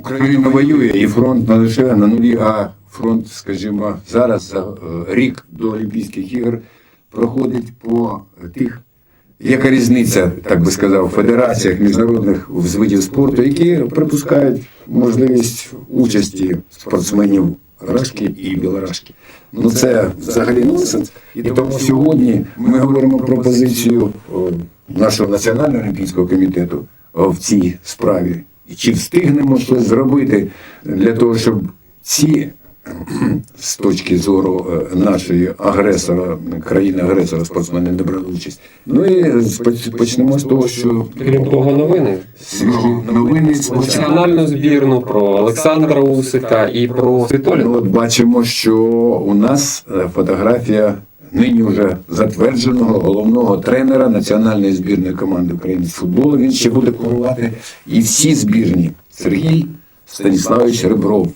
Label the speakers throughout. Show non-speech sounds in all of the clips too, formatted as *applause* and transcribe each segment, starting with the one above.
Speaker 1: Україна воює, і фронт не лише на нулі, а фронт, скажімо, зараз за е, рік до Олімпійських ігор проходить по тих, яка різниця, так би сказав, в федераціях міжнародних з видів спорту, які припускають можливість участі спортсменів рашки і білорашки. Ну це взагалі нонсенс. І тому сьогодні ми говоримо про позицію нашого національного олімпійського комітету в цій справі. Чи встигнемо щось зробити для того, щоб ці *clears throat* з точки зору е, нашої агресора, країни-агресора, спортсмени не брали участь. Ну і почнемо з того, що
Speaker 2: Крім того, новини.
Speaker 1: свіжі новини.
Speaker 2: Національну збірну про Олександра Усика і про
Speaker 1: Ну, от бачимо, що у нас е, фотографія нині вже затвердженого головного тренера національної збірної команди України з футболу. Він ще буде курувати і всі збірні Сергій Станіславович Ребров.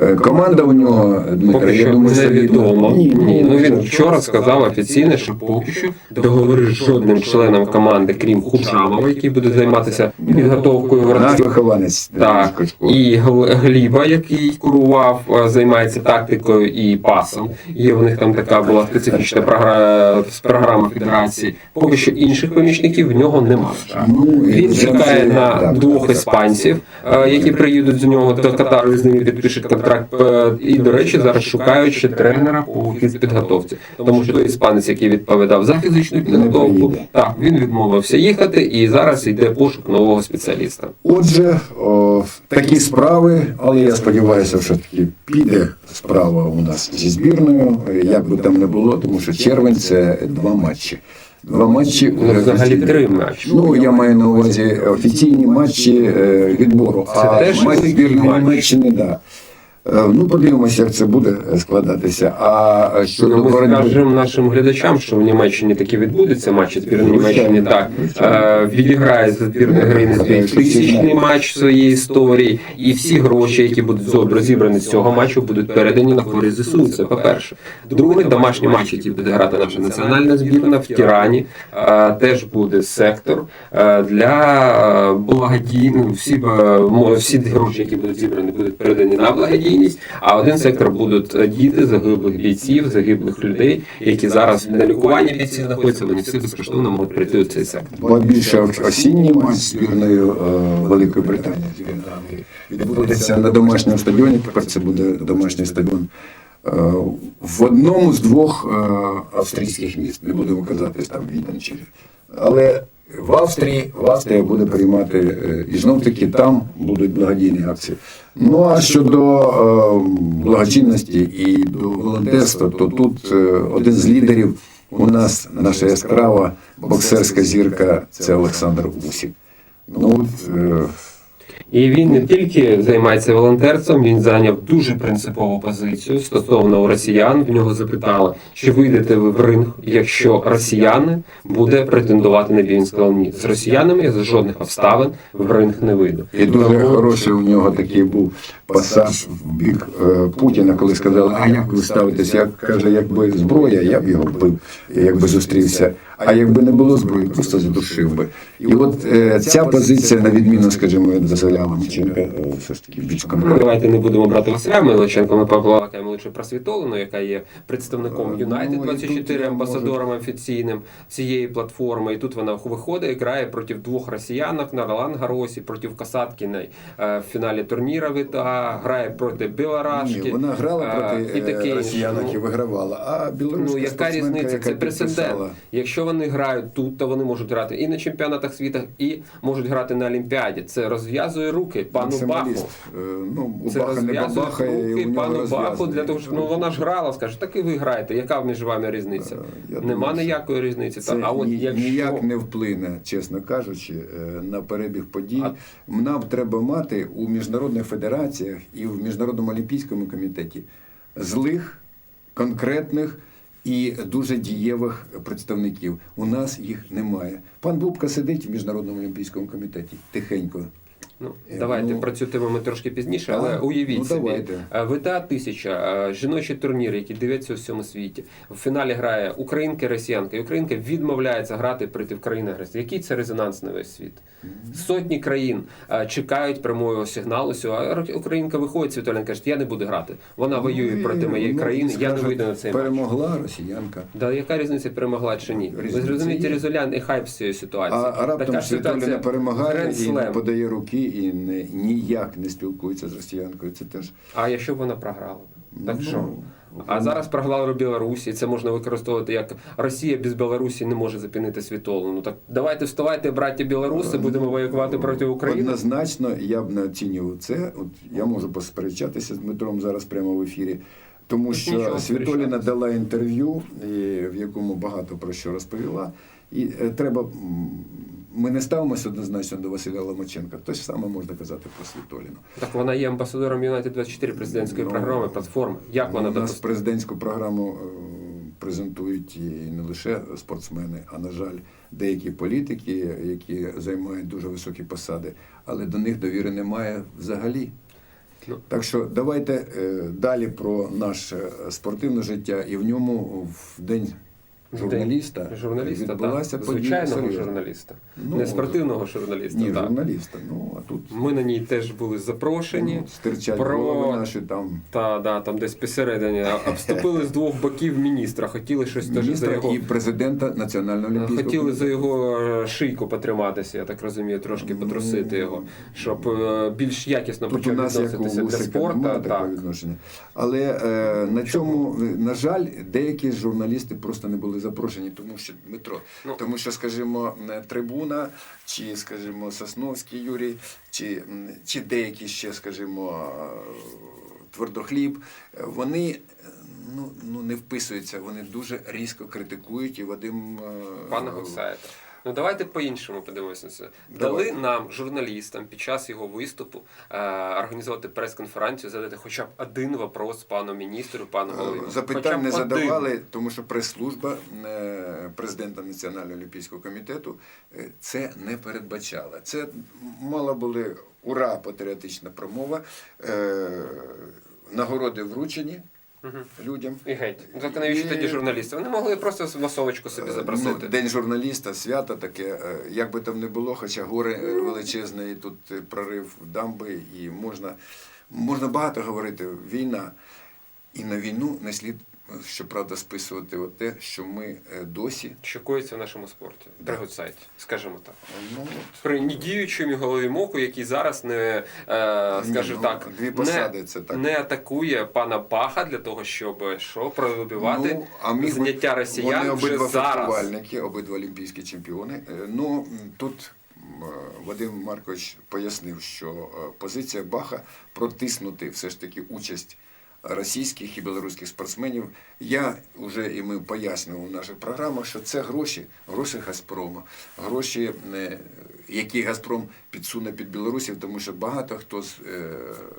Speaker 1: Е, Команда у нього Дмитро, я думаю,
Speaker 2: невідомо.
Speaker 1: Ні,
Speaker 2: Ні, ну він вчора сказав офіційно, що поки що договори з жодним членом команди, крім Хубжамова, який буде займатися підготовкою
Speaker 1: вихованець.
Speaker 2: Так, і Гл- Гліба, який курував, е, займається тактикою і пасом. Є в них там така була специфічна програ- програма федерації. Поки що інших помічників в нього немає.
Speaker 1: Ну,
Speaker 2: Він чекає на двох іспанців, е, які приїдуть з нього до Катару і з ними підпишуть контракт. Е, І, до речі, зараз шукають ще тренера по фізпідготовці. Тому що той іспанець, який відповідав за фізичну підготовку, так він відмовився їхати, і зараз йде пошук нового спеціаліста.
Speaker 1: Отже, о, такі справи, але я сподіваюся, що таки піде справа у нас зі збірною, як би там не було, тому що червень це два матчі. Два матчі
Speaker 2: Ну, взагалі три матчі.
Speaker 1: Ну я маю на увазі офіційні матчі е, відбору.
Speaker 2: Це
Speaker 1: а
Speaker 2: теж
Speaker 1: матч
Speaker 2: великий
Speaker 1: збірної. Німеччини, да. Е, Ну, подивимося, як це буде складатися. А щодо
Speaker 2: Ну, ми
Speaker 1: боротьби.
Speaker 2: скажемо нашим глядачам, що в Німеччині таки відбудеться матч
Speaker 1: Звичайно,
Speaker 2: Німеччини. Так. Е, відіграє за збірної України свій тисячний матч в своїй історії, і всі гроші, які будуть зібрані з цього матчу, будуть передані на користь ЗСУ. Це по-перше. Друге, домашній матч, який буде грати наша національна збірна в Тірані, е, теж буде сектор для благодійних. Всі, всі гроші, які будуть зібрані, будуть передані на благодійність. А один сектор будуть е, діти загиблих бійців, загиблих людей, які зараз на лікуванні бійці знаходяться. Вони всі безкоштовно можуть прийти у цей сектор.
Speaker 1: Бо більше осінній матч з збірною е, Великої Британії відбудеться на домашньому стадіоні. Тепер це буде домашній стадіон. е, В одному з двох австрійських міст, не будемо казати там Відень. Але в Австрії, в Австрія буде приймати е, і знов таки там будуть благодійні акції. Ну а щодо е, благочинності і до волонтерства, то тут е, один з лідерів у нас наша яскрава боксерська зірка це Олександр Усік. Ну от
Speaker 2: І він не тільки займається волонтерством, він зайняв дуже принципову позицію стосовно росіян. В нього запитали, чи вийдете ви в ринг, якщо росіяни буде претендувати на. Він ні, з росіянами я за жодних обставин в ринг не вийду.
Speaker 1: і дуже хороший у нього такий був пасаж в бік е, Путіна, коли сказали, а як ви ставитесь? Я каже, якби зброя, я б його вбив, якби зустрівся. А якби не було зброї, просто задушив би. І от е, ця позиція, на відміну, скажімо, від Василя Ломаченка, е, все ж таки більш конкретна.
Speaker 2: Давайте не будемо брати Василя Милоченко, ми побалакаємо лише про Світолину, яка є представником
Speaker 1: Ну,
Speaker 2: United
Speaker 1: і
Speaker 2: 24 амбасадором офіційним цієї платформи. І тут вона виходить і грає проти двох росіянок на Ролан Гаросі, проти Касаткіної е, в фіналі турніра ВТА, грає проти Білорашки.
Speaker 1: Ні, вона грала
Speaker 2: е,
Speaker 1: проти
Speaker 2: і таке
Speaker 1: е,
Speaker 2: інше.
Speaker 1: росіянок і
Speaker 2: Ну,
Speaker 1: вигравала. А білоруська
Speaker 2: Ну, яка
Speaker 1: спортсменка,
Speaker 2: різниця?
Speaker 1: яка
Speaker 2: Це прецедент. Якщо вони грають тут, то вони можуть грати і на чемпіонатах світу, і можуть грати на Олімпіаді. Це розв'язує руки пану Баху.
Speaker 1: Е, Ну, у
Speaker 2: Це
Speaker 1: Баха
Speaker 2: розв'язує
Speaker 1: у
Speaker 2: руки
Speaker 1: нього
Speaker 2: пану Баху для того, щоб ну вона ж грала, скаже, так і ви граєте. Яка між вами різниця?
Speaker 1: Е, я
Speaker 2: Нема
Speaker 1: думаю,
Speaker 2: ніякої різниці.
Speaker 1: Це
Speaker 2: а от якщо
Speaker 1: ніяк не вплине, чесно кажучи, е, на перебіг подій.
Speaker 2: А-
Speaker 1: Нам треба мати у міжнародних федераціях і в Міжнародному олімпійському комітеті злих, конкретних і дуже дієвих представників. У нас їх немає. Пан Бубка сидить в Міжнародному олімпійському комітеті тихенько.
Speaker 2: Ну,
Speaker 1: Е,
Speaker 2: давайте
Speaker 1: ну,
Speaker 2: про цю тему ми трошки пізніше, але уявіть
Speaker 1: ну,
Speaker 2: собі,
Speaker 1: давайте.
Speaker 2: е, ВТА 1000, е, жіночий турнір, який дивиться у всьому світі. В фіналі грає українка і росіянка. І українка відмовляється грати проти країни агресії. Який це резонанс на весь світ? Сотні країн чекають прямого сигналу. А українка виходить, Світоліна каже, я не буду грати. Вона воює
Speaker 1: Ну,
Speaker 2: проти моєї
Speaker 1: ну,
Speaker 2: країни, я не вийду на цей матч.
Speaker 1: Перемогла росіянка.
Speaker 2: Да, яка різниця перемогла чи ні? Ви зрозумієте резолян і хайп з цієї ситуації.
Speaker 1: А, а раптом
Speaker 2: Така ситуація
Speaker 1: перемагає і подає руки, і не, ніяк не спілкується з росіянкою. Це теж
Speaker 2: А якщо б вона програла? Так
Speaker 1: Ну,
Speaker 2: що?
Speaker 1: ну,
Speaker 2: А зараз програла Білорусі, і це можна використовувати як Росія без Білорусі не може зупинити світову. Ну так давайте вставайте, браття білоруси, будемо воювати проти України.
Speaker 1: Однозначно, я б не оцінював це. От я можу посперечатися з Дмитром зараз прямо в ефірі. Тому
Speaker 2: Тут
Speaker 1: що Світоліна дала інтерв'ю, в якому багато про що розповіла. І е, треба. Ми не ставимося однозначно до Василя Ломаченка. Те ж саме можна казати про Світоліну.
Speaker 2: Так вона є амбасадором Юнайтед 24 президентської
Speaker 1: Ну,
Speaker 2: програми, платформи. Як вона
Speaker 1: У нас
Speaker 2: допустила?
Speaker 1: президентську програму е, презентують і не лише спортсмени, а на жаль, деякі політики, які займають дуже високі посади, але до них довіри немає взагалі.
Speaker 2: Ну.
Speaker 1: Так що давайте е, далі про наше спортивне життя, і в ньому в день журналіста,
Speaker 2: День журналіста,
Speaker 1: відбулася подія
Speaker 2: звичайного
Speaker 1: серйозна.
Speaker 2: журналіста,
Speaker 1: Ну,
Speaker 2: не спортивного журналіста.
Speaker 1: Ні,
Speaker 2: так.
Speaker 1: журналіста. Ну а тут
Speaker 2: Ми на ній теж були запрошені.
Speaker 1: ну,
Speaker 2: про-
Speaker 1: голови наші там.
Speaker 2: Та да, там десь посередині обступили з двох боків міністра, хотіли щось теж за його
Speaker 1: і президента Національного олімпійського
Speaker 2: Хотіли за його е, шийку потриматися, я так розумію, трошки потрусити його, щоб е, більш якісно
Speaker 1: Тут у
Speaker 2: почав
Speaker 1: нас
Speaker 2: відноситися для спорту. Так.
Speaker 1: відношення. Але е, на цьому, е, на жаль, деякі журналісти просто не були запрошені, тому що Дмитро,
Speaker 2: Ну.
Speaker 1: тому що, скажімо, не трибуна, чи, скажімо, Сосновський Юрій, чи, чи деякі ще, скажімо, е, твердохліб, вони. е, Ну, ну не вписуються, вони дуже різко критикують і Вадим е,
Speaker 2: Пане Гусаєте. Ну давайте по-іншому подивимося на це. Дали нам, журналістам, під час його виступу е, організувати прес-конференцію, задати хоча б один вопрос пану міністру, пану голові. Хоча
Speaker 1: Запитань
Speaker 2: б
Speaker 1: не
Speaker 2: один.
Speaker 1: задавали, тому що прес-служба е, президента Національного олімпійського комітету е, це не передбачала. Це мала були ура патріотична промова, е, нагороди вручені
Speaker 2: Мгм.
Speaker 1: людям.
Speaker 2: І геть. Ну так навіщо
Speaker 1: І-
Speaker 2: тоді журналісти? Вони могли просто масовочку собі
Speaker 1: Ну. День журналіста, свято таке, е, як би там не було, хоча горе е, величезне, і тут е, прорив дамби, і можна, можна багато говорити. Війна. І на війну не слід, е, щоправда, списувати от те, що ми е, досі.
Speaker 2: Що коїться в нашому спорті.
Speaker 1: Да.
Speaker 2: При скажімо так.
Speaker 1: Ну, от,
Speaker 2: При недіючому голові моку, який зараз не, е, скажімо
Speaker 1: ну,
Speaker 2: так,
Speaker 1: дві посади, це так.
Speaker 2: не атакує пана Баха для того, щоб що пробивати
Speaker 1: Ну, а міг би-
Speaker 2: росіян
Speaker 1: Вони
Speaker 2: вже
Speaker 1: обидва
Speaker 2: зараз.
Speaker 1: обидва олімпійські чемпіони. Е, Ну тут е, Вадим Маркович пояснив, що е, позиція Баха протиснути все ж таки участь. Російських і білоруських спортсменів. Я вже і ми пояснювали в наших програмах, що це гроші, гроші Газпрома, гроші, е, які Газпром підсуне під білорусів, тому що багато хто з е,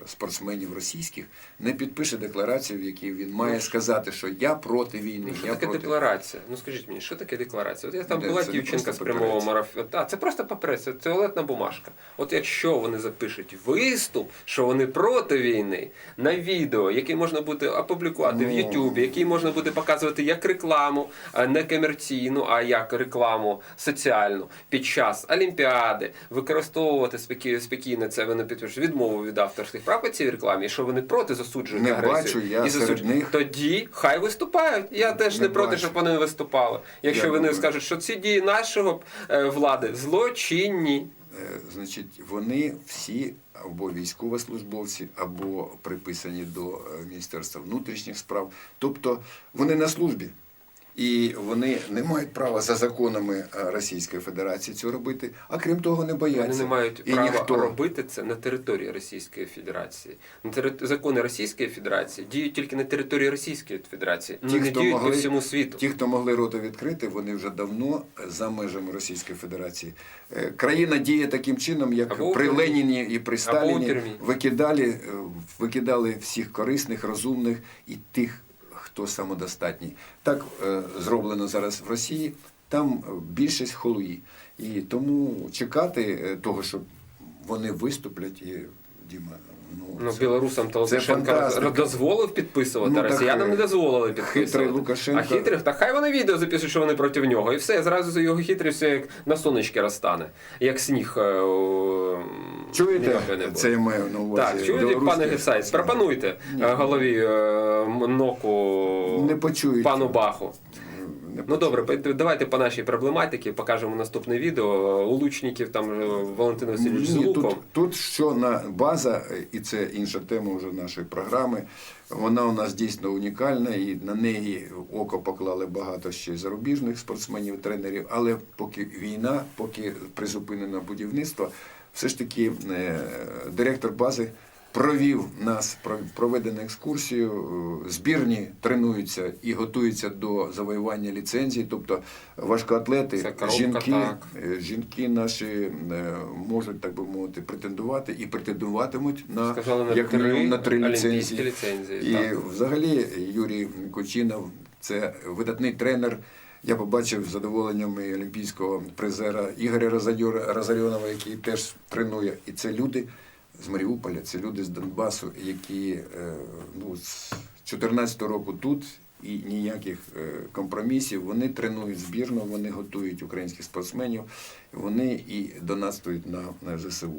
Speaker 1: спортсменів російських не підпише декларацію, в якій він має сказати, що я проти війни.
Speaker 2: Ну, що
Speaker 1: я
Speaker 2: таке
Speaker 1: проти
Speaker 2: декларація? Ну скажіть мені, що таке декларація? От я там
Speaker 1: Де,
Speaker 2: була дівчинка з прямого марафону. Так, це просто папірець, це туалетна бумажка. От якщо вони запишуть виступ, що вони проти війни на відео, який можна буде опублікувати в
Speaker 1: Ну.
Speaker 2: Ютубі, який можна буде показувати як рекламу, а не комерційну, а як рекламу соціальну під час Олімпіади, використовувати спокій- спокійно це вони підтверджують відмову від авторських прав по цій рекламі, що вони проти засуджують
Speaker 1: Не
Speaker 2: агресію.
Speaker 1: бачу я
Speaker 2: і
Speaker 1: серед них-
Speaker 2: Тоді хай виступають. Я теж не,
Speaker 1: Не
Speaker 2: проти,
Speaker 1: бачу.
Speaker 2: щоб вони виступали. Якщо
Speaker 1: Я
Speaker 2: вони
Speaker 1: думаю.
Speaker 2: скажуть, що ці дії нашого е, влади злочинні.
Speaker 1: Е, Значить, вони всі або військовослужбовці, або приписані до е, Міністерства внутрішніх справ. Тобто вони на службі. І вони не мають права за законами е, Російської Федерації цього робити, а крім того, не бояться.
Speaker 2: Вони не мають
Speaker 1: і
Speaker 2: права
Speaker 1: ніхто
Speaker 2: робити це на території Російської Федерації. Закони Російської Федерації діють тільки на території Російської Федерації,
Speaker 1: Ті,
Speaker 2: не
Speaker 1: хто
Speaker 2: діють
Speaker 1: могли-
Speaker 2: по всьому світу.
Speaker 1: Ті, хто могли рота відкрити, вони вже давно за межами Російської Федерації. Е, Країна діє таким чином, як
Speaker 2: Або
Speaker 1: при. Леніні і при Сталіні викидали, е, викидали всіх корисних, розумних і тих, хто самодостатній. Так е, зроблено зараз в Росії. Там більшість холуї. І тому чекати е, того, що вони виступлять і Діма. Ну,
Speaker 2: Ну,
Speaker 1: це-
Speaker 2: білорусам то
Speaker 1: це
Speaker 2: Лукашенко
Speaker 1: фантастика.
Speaker 2: дозволив підписувати,
Speaker 1: Ну,
Speaker 2: а
Speaker 1: так,
Speaker 2: росіянам не дозволили підписувати.
Speaker 1: хитрий Лукашенко-
Speaker 2: А хитрих, та хай вони відео записують, що вони проти нього. І все, зразу його хитрість як на сонечки розтане. Як сніг. е, о,
Speaker 1: Чуєте?
Speaker 2: ніякого не буде.
Speaker 1: Це я маю на увазі.
Speaker 2: Так, чуєте, пане Гесайць, пропонуйте
Speaker 1: Ні.
Speaker 2: е, голові е, НОКу
Speaker 1: Не почують.
Speaker 2: пану Баху. Ну добре, давайте по нашій проблематиці покажемо наступне відео. У лучників там е, Валентин Васильович з луком.
Speaker 1: тут, тут що на база, і це інша тема вже нашої програми. Вона у нас дійсно унікальна, і на неї око поклали багато ще зарубіжних спортсменів, тренерів. Але поки війна, поки призупинено будівництво, все ж таки е, директор бази. Провів нас, про- проведено екскурсію. е, Збірні тренуються і готуються до завоювання ліцензії, тобто важкоатлети,
Speaker 2: коробка,
Speaker 1: жінки,
Speaker 2: так.
Speaker 1: Е, Жінки наші е, можуть, так би мовити, претендувати і претендуватимуть на,
Speaker 2: Сказали,
Speaker 1: як
Speaker 2: три
Speaker 1: мінімум на три ліцензії.
Speaker 2: ліцензії,
Speaker 1: І
Speaker 2: так.
Speaker 1: взагалі Юрій Кучинов це видатний тренер. Я побачив з задоволенням і олімпійського призера Ігоря Розарьонова, який теж тренує. І це люди з Маріуполя, це люди з Донбасу, які е, ну, з 2014 року тут. І ніяких е, компромісів. Вони тренують збірну, вони готують українських спортсменів, вони і донатствують на, на ЗСУ.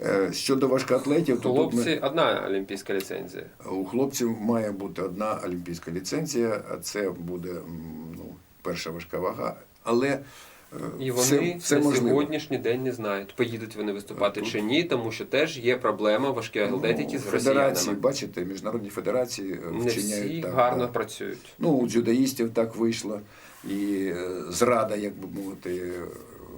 Speaker 1: Е, Щодо важкоатлетів, то тут ми-
Speaker 2: одна олімпійська ліцензія.
Speaker 1: у хлопців має бути одна олімпійська ліцензія, а це буде ну, перша важка вага. Але
Speaker 2: І вони
Speaker 1: все
Speaker 2: на
Speaker 1: можливо.
Speaker 2: сьогоднішній день не знають, поїдуть вони виступати
Speaker 1: Тут-
Speaker 2: чи ні, тому що теж є проблема важкі атлетики з
Speaker 1: Ну, федерації,
Speaker 2: росіянами.
Speaker 1: бачите, міжнародні федерації е,
Speaker 2: Не
Speaker 1: вчиняють
Speaker 2: всі
Speaker 1: так.
Speaker 2: гарно
Speaker 1: так.
Speaker 2: працюють.
Speaker 1: Ну, у дзюдоїстів так вийшло. І е, зрада, як би мовити, е,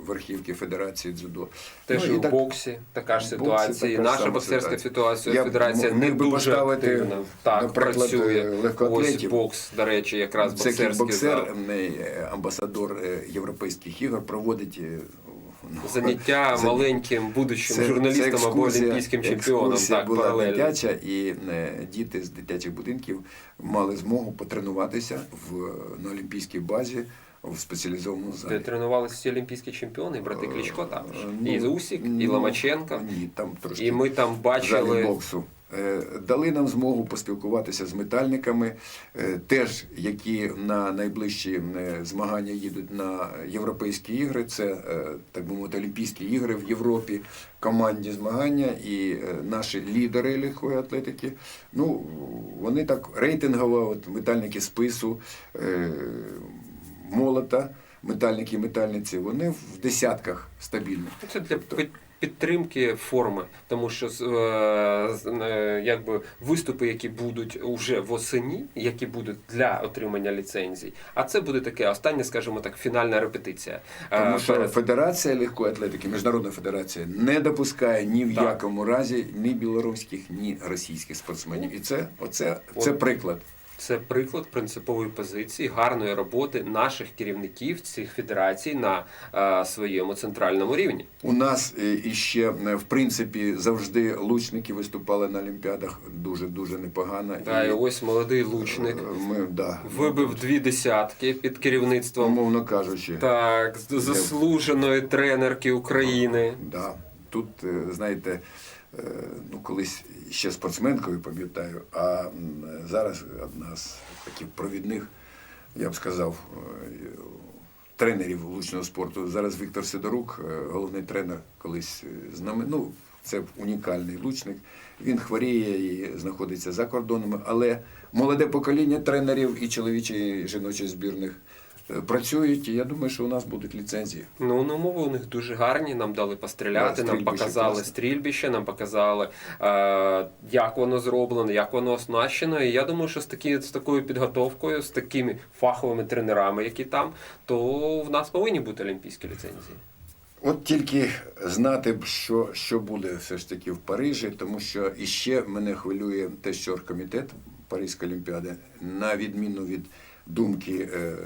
Speaker 1: верхівки Федерації дзюдо.
Speaker 2: Теж
Speaker 1: Ну,
Speaker 2: і в
Speaker 1: так-
Speaker 2: боксі така ж ситуація. І наша боксерська
Speaker 1: ситуація.
Speaker 2: ситуація
Speaker 1: Я
Speaker 2: федерація не дуже активно так працює.
Speaker 1: е,
Speaker 2: Ось бокс, до речі, якраз
Speaker 1: Це
Speaker 2: боксерський
Speaker 1: кікбоксер,
Speaker 2: зал.
Speaker 1: е, амбасадор е, європейських ігор, проводить ну,
Speaker 2: Заняття *laughs*
Speaker 1: за-
Speaker 2: маленьким будущим
Speaker 1: Це-
Speaker 2: журналістом
Speaker 1: це
Speaker 2: або олімпійським чемпіоном. Так,
Speaker 1: була
Speaker 2: паралельно.
Speaker 1: дитяча, і діти з дитячих будинків мали змогу потренуватися в, на олімпійській базі в спеціалізованому
Speaker 2: Де тренувалися всі олімпійські чемпіони, і брати Кличко також.
Speaker 1: Ну,
Speaker 2: і Усік, і
Speaker 1: ну,
Speaker 2: Ломаченко.
Speaker 1: Ні, там трошки
Speaker 2: І ми там бачили.
Speaker 1: боксу. Е, Дали нам змогу поспілкуватися з метальниками, е, теж які на найближчі е, змагання їдуть на європейські ігри. Це так би мовити, Олімпійські ігри в Європі, командні змагання і наші лідери легкої атлетики. Ну вони так рейтингово, от метальники спису, молота. Метальники і метальниці, вони в десятках стабільно.
Speaker 2: Це для підтримки форми, тому що е, е, якби виступи, які будуть уже восені, які будуть для отримання ліцензій. А це буде таке останнє, скажімо так, фінальна репетиція. Е,
Speaker 1: Тому що
Speaker 2: перед-
Speaker 1: Федерація легкої атлетики, міжнародна федерація, не допускає ні в
Speaker 2: Так.
Speaker 1: якому разі ні білоруських, ні російських спортсменів. І це оце це
Speaker 2: От.
Speaker 1: приклад.
Speaker 2: Це приклад принципової позиції, гарної роботи наших керівників цих федерацій на е, своєму центральному рівні.
Speaker 1: У нас е, іще е, в принципі завжди лучники виступали на олімпіадах дуже дуже непогано.
Speaker 2: Та і ось молодий лучник
Speaker 1: е, ми да,
Speaker 2: вибив дві десятки під керівництвом
Speaker 1: умовно кажучи.
Speaker 2: так заслуженої тренерки України.
Speaker 1: Да. Тут, знаєте, ну колись ще спортсменкою пам'ятаю, а зараз одна з таких провідних, я б сказав, е, тренерів лучного спорту. Зараз Віктор Сидорук, е, головний тренер, колись е, з нами. Ну, це унікальний лучник. Він хворіє і знаходиться за кордонами, але молоде покоління тренерів і чоловічої і жіночої збірних працюють. І я думаю, що у нас будуть ліцензії.
Speaker 2: Ну, ну, умови у них дуже гарні. Нам дали постріляти,
Speaker 1: Да,
Speaker 2: нам показали
Speaker 1: класне.
Speaker 2: стрільбище, нам показали, е, як воно зроблено, як воно оснащено. І я думаю, що з, такі, з такою підготовкою, з такими фаховими тренерами, які там, то в нас повинні бути олімпійські ліцензії.
Speaker 1: От тільки знати що, що буде все ж таки в Парижі, тому що іще мене хвилює те, що оргкомітет Паризької Олімпіади, на відміну від думки е,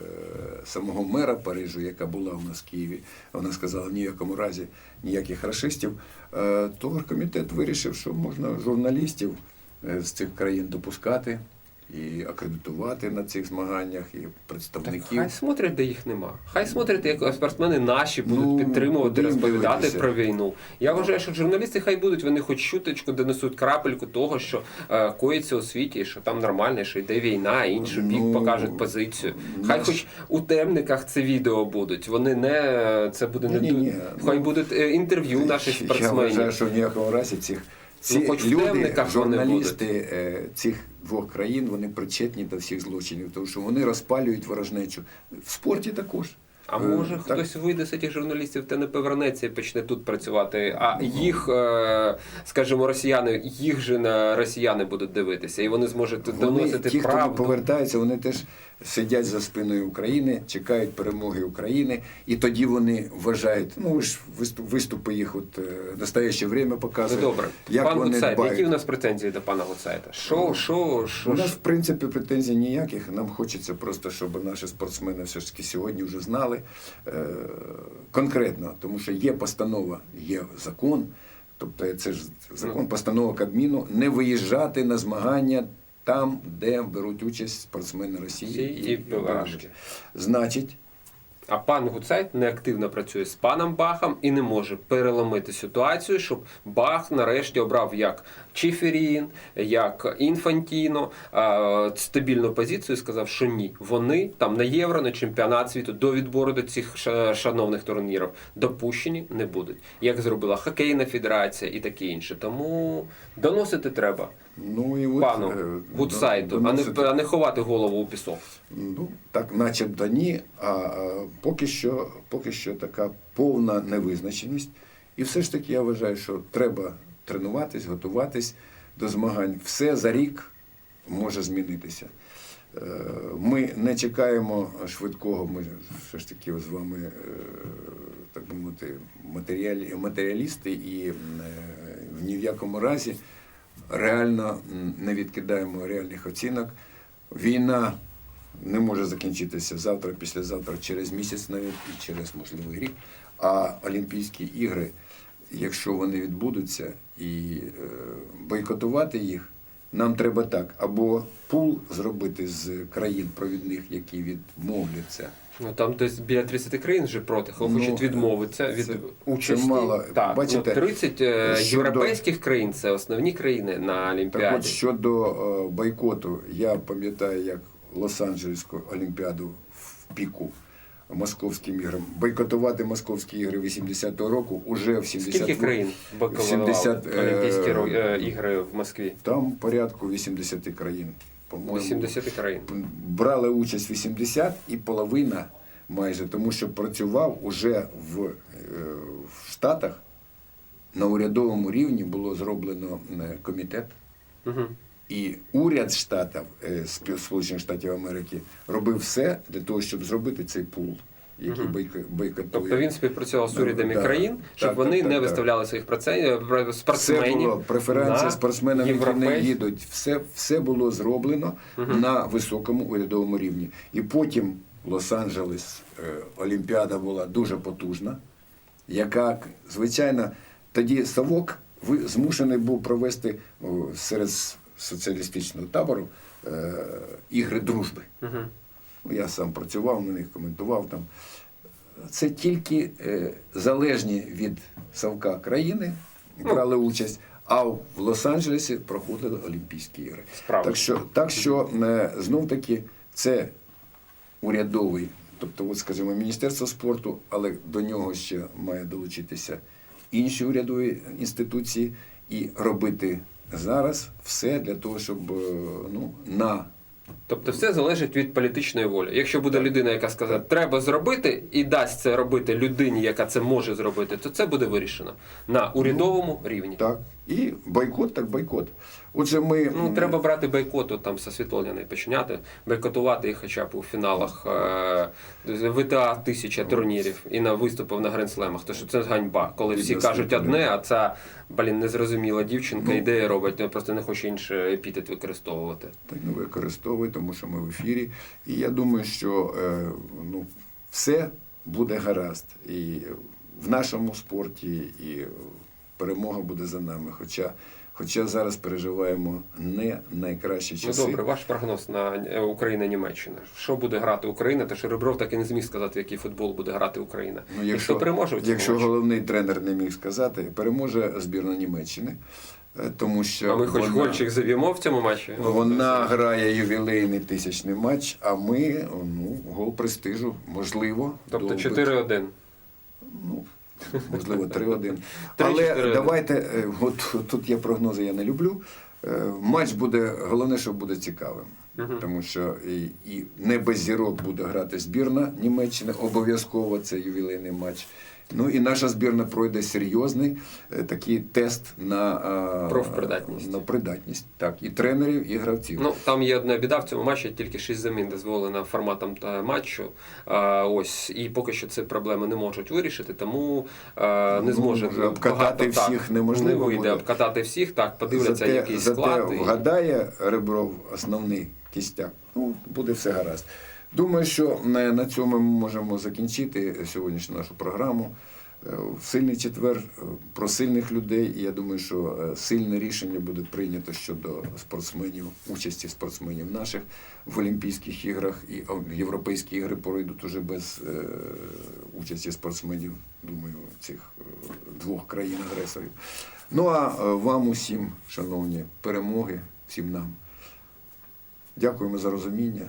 Speaker 1: самого мера Парижу, яка була у нас в Києві, вона сказала в ніякому разі ніяких расистів, е, то комітет вирішив, що можна журналістів е, з цих країн допускати. І акредитувати на цих змаганнях, і
Speaker 2: Так
Speaker 1: представників.
Speaker 2: хай смотрять, де їх нема. Хай смотрять, як спортсмени наші будуть
Speaker 1: Ну,
Speaker 2: підтримувати, розповідати
Speaker 1: дивитися.
Speaker 2: про війну. Я вважаю, що журналісти хай будуть, вони хоч чуточку донесуть крапельку того, що е, коїться у світі, і що там нормально, що йде війна, і інший бік
Speaker 1: Ну,
Speaker 2: покажуть позицію. Хай
Speaker 1: наш-
Speaker 2: хоч у темниках це відео будуть. Вони не це буде не
Speaker 1: Ні-ні-ні,
Speaker 2: хай
Speaker 1: ну,
Speaker 2: будуть е, інтерв'ю наших
Speaker 1: Я вважаю,
Speaker 2: спортсменів.
Speaker 1: що в ніякому разі цих ці
Speaker 2: Ну, хоч в
Speaker 1: люди,
Speaker 2: темниках вони
Speaker 1: журналісти е, цих двох країн, вони причетні до всіх злочинів, тому що вони розпалюють ворожнечу. В спорті також.
Speaker 2: А
Speaker 1: Е,
Speaker 2: може
Speaker 1: так,
Speaker 2: хтось вийде з цих журналістів та не повернеться і почне тут працювати, а їх, е, скажімо, росіяни, їх же на росіяни будуть дивитися, і вони зможуть
Speaker 1: Вони,
Speaker 2: доносити
Speaker 1: ті, хто
Speaker 2: не
Speaker 1: повертаються, вони теж сидять за спиною України, чекають перемоги України, і тоді вони вважають, ну ж виступ, виступи їх от е, настояще время
Speaker 2: Ну добре,
Speaker 1: як
Speaker 2: пан
Speaker 1: вони
Speaker 2: Гуцайт, які у нас претензії до пана Гуцайта? Що, що, що?
Speaker 1: У нас, в принципі, претензій ніяких. Нам хочеться просто, щоб наші спортсмени все ж таки сьогодні вже знали е, конкретно, тому що є постанова, є закон. Тобто це ж закон, постанова Кабміну не виїжджати на змагання там, де беруть участь спортсмени Росії
Speaker 2: Росії і Білорусі.
Speaker 1: Значить,
Speaker 2: А пан Гуцайт неактивно працює з паном Бахом і не може переломити ситуацію, щоб Бах нарешті обрав як Чіферін, як Інфантіно стабільну позицію і сказав, що ні, вони там на євро, на чемпіонат світу до відбору до цих шановних турнірів допущені не будуть, як зробила хокейна федерація і таке інше. Тому доносити треба
Speaker 1: ну і от,
Speaker 2: пану
Speaker 1: е,
Speaker 2: Гуцайту, а не, а не ховати голову у пісок.
Speaker 1: Ну, так, начебто ні, а, а поки що, поки що така повна невизначеність. І все ж таки я вважаю, що треба тренуватись, готуватись до змагань. Все за рік може змінитися. Е, Ми не чекаємо швидкого, ми все ж таки з вами, е, так би мовити, матеріалі- матеріалісти і е, ні в якому разі реально не відкидаємо реальних оцінок. Війна не може закінчитися завтра, післязавтра, через місяць навіть і через можливий рік. А Олімпійські ігри, якщо вони відбудуться і е, бойкотувати їх, нам треба так: або пул зробити з країн провідних, які відмовляться.
Speaker 2: Ну там десь біля 30 країн вже проти,
Speaker 1: Ну,
Speaker 2: хочуть відмовитися від
Speaker 1: це-
Speaker 2: участі.
Speaker 1: це мало.
Speaker 2: Так,
Speaker 1: Бачите,
Speaker 2: ну, 30 е,
Speaker 1: щодо-
Speaker 2: європейських країн це основні країни на
Speaker 1: Так от щодо е, бойкоту, я пам'ятаю, як Лос-Анджелесську Олімпіаду в піку московським іграм. Бойкотувати московські ігри 80-го року уже в 70
Speaker 2: Скільки країн бойкотували
Speaker 1: 70, е,
Speaker 2: Олімпійські е, ігри в Москві?
Speaker 1: Там порядку 80 країн. По-моєму,
Speaker 2: 80 країн.
Speaker 1: брали участь 80 і половина майже, тому що працював уже в, е, в Штатах на урядовому рівні було зроблено е, комітет.
Speaker 2: Угу.
Speaker 1: І уряд штатів е, Сполучених Штатів Америки робив все для того, щоб зробити цей пул, який
Speaker 2: Мгм.
Speaker 1: бойко- бойкотує.
Speaker 2: Тобто він співпрацював з урядами
Speaker 1: да.
Speaker 2: країн, щоб
Speaker 1: Так,
Speaker 2: вони
Speaker 1: так,
Speaker 2: не
Speaker 1: так.
Speaker 2: виставляли своїх проце- про-
Speaker 1: все було преференція спортсменам, які не їдуть. Все, все було зроблено на високому урядовому рівні. І потім Лос-Анджелес, е, Олімпіада була дуже потужна, яка, звичайно, тоді Савок ви- змушений був провести серед соціалістичного табору е, ігри дружби.
Speaker 2: Мгм.
Speaker 1: Ну, Я сам працював на них, коментував там. Це тільки е, залежні від Савка країни брали участь, а в Лос-Анджелесі проходили Олімпійські ігри.
Speaker 2: Справді.
Speaker 1: Так що, так що е, знов таки це урядовий, тобто, от, скажімо, Міністерство спорту, але до нього ще має долучитися інші урядові інституції і робити зараз все для того, щоб е, ну, на
Speaker 2: Тобто все залежить від політичної волі. Якщо буде людина, яка скаже, треба зробити, і дасть це робити людині, яка це може зробити, то це буде вирішено на урядовому рівні.
Speaker 1: Так. І бойкот, так бойкот. Отже, ми.
Speaker 2: Ну, треба брати бойкоту там со Світлоніної починяти, бойкотувати їх хоча б у фіналах е, ВТА тисяча турнірів і на виступів на гренслемах. То що це ганьба, коли всі кажуть одне, а ця блін незрозуміла дівчинка
Speaker 1: Ну.
Speaker 2: ідея робить, ну, просто не хоче інший епітет використовувати.
Speaker 1: Так не використовуй, тому що ми в ефірі. І я думаю, що е, ну, все буде гаразд. І в нашому спорті, і перемога буде за нами. Хоча Хоча зараз переживаємо не найкращі
Speaker 2: Ну добре, ваш прогноз на е, Україна-Німеччина. Що буде грати Україна? Та що Ребров так і не зміг сказати, який футбол буде грати Україна.
Speaker 1: Ну,
Speaker 2: і хто переможе
Speaker 1: якщо
Speaker 2: матчі?
Speaker 1: головний тренер не міг сказати, переможе збірна Німеччини, е, тому що
Speaker 2: А ми хоч
Speaker 1: вона-
Speaker 2: гольчик зав'ємо в цьому матчі?
Speaker 1: Вона грає ювілейний тисячний матч, а ми ну, гол престижу, можливо.
Speaker 2: Тобто 4-1.
Speaker 1: Ну, можливо, 3-1. Але давайте, е, от тут я прогнози я не люблю. Е, Матч буде, головне, що буде цікавим. Тому що і, і не без зірок буде грати збірна Німеччини, обов'язково це ювілейний матч. Ну і наша збірна пройде серйозний е, такий тест на, е,
Speaker 2: Профпридатність.
Speaker 1: на придатність. Так, і тренерів, і гравців.
Speaker 2: Ну там є одна біда в цьому матчі, тільки 6 замін дозволено форматом та матчу. А, ось і поки що ці проблеми не можуть вирішити, тому а, не
Speaker 1: Ну,
Speaker 2: зможе
Speaker 1: може, обкатати
Speaker 2: багато,
Speaker 1: всіх
Speaker 2: так,
Speaker 1: неможливо
Speaker 2: не вийде
Speaker 1: буде.
Speaker 2: обкатати всіх. Так, подивляться
Speaker 1: зате,
Speaker 2: якийсь
Speaker 1: зате
Speaker 2: склад. і-
Speaker 1: вгадає Ребров основний кістяк. Ну, буде все гаразд. Думаю, що на, на цьому ми можемо закінчити сьогоднішню нашу програму. Е, сильний четвер е, про сильних людей. І я думаю, що е, сильне рішення буде прийнято щодо спортсменів, участі спортсменів наших в Олімпійських іграх і європейські ігри пройдуть уже без е, участі спортсменів, думаю, цих е, двох країн-агресорів. Ну а е, вам усім, шановні, перемоги, всім нам. Дякуємо за розуміння